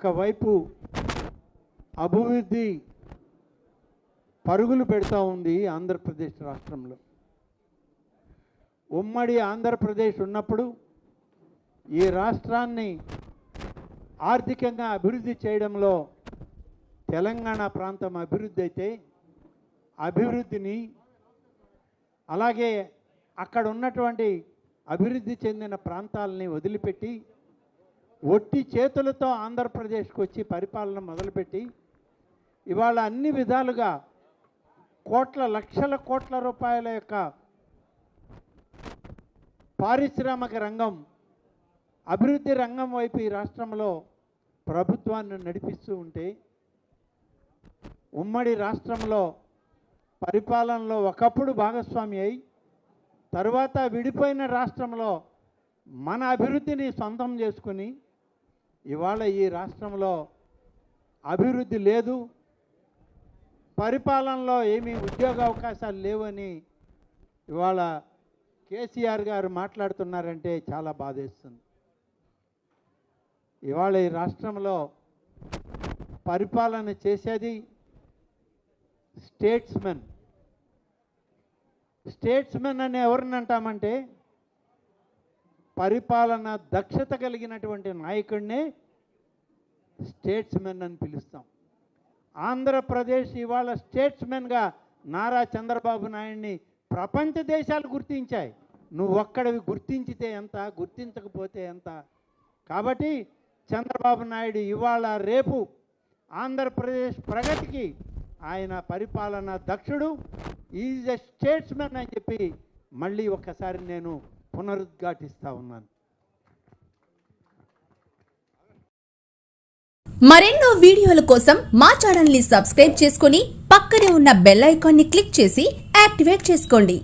ఒకవైపు అభివృద్ధి పరుగులు పెడతా ఉంది ఆంధ్రప్రదేశ్ రాష్ట్రంలో. ఉమ్మడి ఆంధ్రప్రదేశ్ ఉన్నప్పుడు ఈ రాష్ట్రాన్ని ఆర్థికంగా అభివృద్ధి చేయడంలో తెలంగాణ ప్రాంతం అభివృద్ధి అయితే అభివృద్ధిని అలాగే అక్కడ ఉన్నటువంటి అభివృద్ధి చెందిన ప్రాంతాలని వదిలిపెట్టి ఒట్టి చేతులతో ఆంధ్రప్రదేశ్కి వచ్చి పరిపాలన మొదలుపెట్టి ఇవాళ అన్ని విధాలుగా కోట్ల లక్షల కోట్ల రూపాయల యొక్క పారిశ్రామిక రంగం అభివృద్ధి రంగం వైపు ఈ రాష్ట్రంలో ప్రభుత్వాన్ని నడిపిస్తూ ఉంటే ఉమ్మడి రాష్ట్రంలో పరిపాలనలో ఒకప్పుడు భాగస్వామి అయి తరువాత విడిపోయిన రాష్ట్రంలో మన అభివృద్ధిని సొంతం చేసుకుని ఇవాళ ఈ రాష్ట్రంలో అభివృద్ధి లేదు పరిపాలనలో ఏమీ ఉద్యోగ అవకాశాలు లేవని ఇవాళ కేసీఆర్ గారు మాట్లాడుతున్నారంటే చాలా బాధేస్తుంది. ఇవాళ ఈ రాష్ట్రంలో పరిపాలన చేసేది స్టేట్స్మెన్. స్టేట్స్మెన్ అని ఎవరిని అంటామంటే పరిపాలన దక్షత కలిగినటువంటి నాయకుడినే స్టేట్స్మెన్ అని పిలుస్తాం. ఆంధ్రప్రదేశ్ ఇవాళ స్టేట్స్మెన్గా నారా చంద్రబాబు నాయుడిని ప్రపంచ దేశాలు గుర్తించాయి. నువ్వు ఒక్కడివి గుర్తించితే ఎంత గుర్తించకపోతే ఎంత? కాబట్టి చంద్రబాబు నాయుడు ఇవాళ రేపు ఆంధ్రప్రదేశ్ ప్రగతికి ఆయన పరిపాలన దక్షుడు. ఈజ్ ఎ స్టేట్స్మెన్ అని చెప్పి మళ్ళీ ఒక్కసారి నేను పునరుద్ఘాటిస్తా ఉన్నాను. మరెన్నో వీడియోల కోసం మా ఛానల్ని సబ్స్క్రైబ్ చేసుకుని పక్కనే ఉన్న బెల్ ఐకాన్ని క్లిక్ చేసి యాక్టివేట్ చేసుకోండి.